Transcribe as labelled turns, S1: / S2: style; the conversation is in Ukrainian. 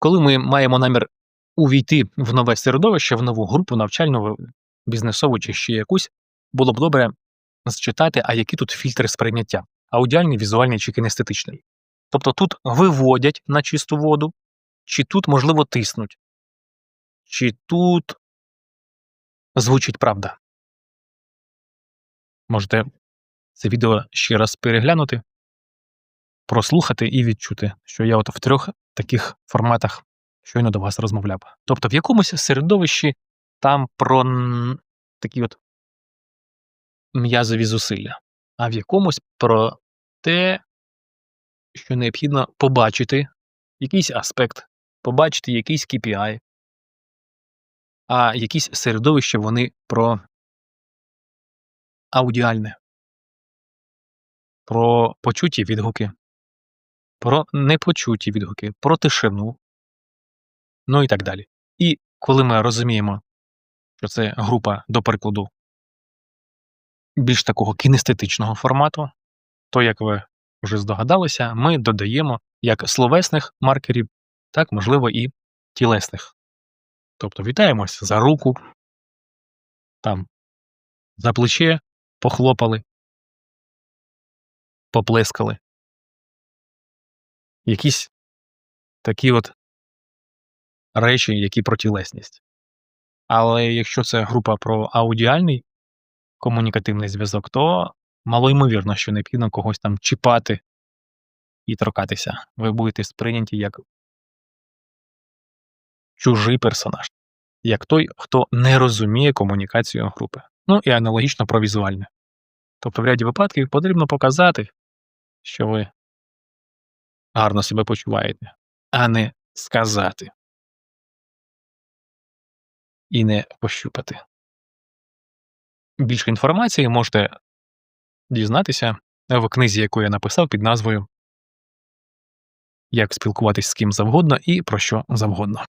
S1: коли ми маємо намір увійти в нове середовище, в нову групу навчальну, бізнесову чи ще якусь, було б добре зчитати, а які тут фільтри сприйняття аудіальний, візуальний чи кінестетичний. Тобто тут виводять на чисту воду, чи тут, можливо, тиснуть, чи тут звучить правда. Можете це відео ще раз переглянути, прослухати і відчути, що я от в трьох таких форматах щойно до вас розмовляв. Тобто в якомусь середовищі там про такі от м'язові зусилля, а в якомусь про те, що необхідно побачити якийсь аспект, побачити якийсь KPI, а якісь середовища вони про аудіальне, про почуті відгуки, про непочуті відгуки, про тишину, ну і так далі. І коли ми розуміємо, що це група, до прикладу, більш такого кінестетичного формату, то, як ви вже здогадалися, ми додаємо як словесних маркерів, так, можливо, і тілесних. Тобто вітаємось за руку, там за плече похлопали, поплескали. Якісь такі от речі, які про тілесність. Але якщо це група про аудіальний комунікативний зв'язок, то малоймовірно, що необхідно когось там чіпати і торкатися. Ви будете сприйняті як чужий персонаж, як той, хто не розуміє комунікацію групи. Ну і аналогічно про візуальне. Тобто, в ряді випадків потрібно показати, що ви гарно себе почуваєте, а не сказати і не пощупати. Більше інформації можете дізнатися в книзі, яку я написав під назвою Як спілкуватись з ким завгодно і про що завгодно.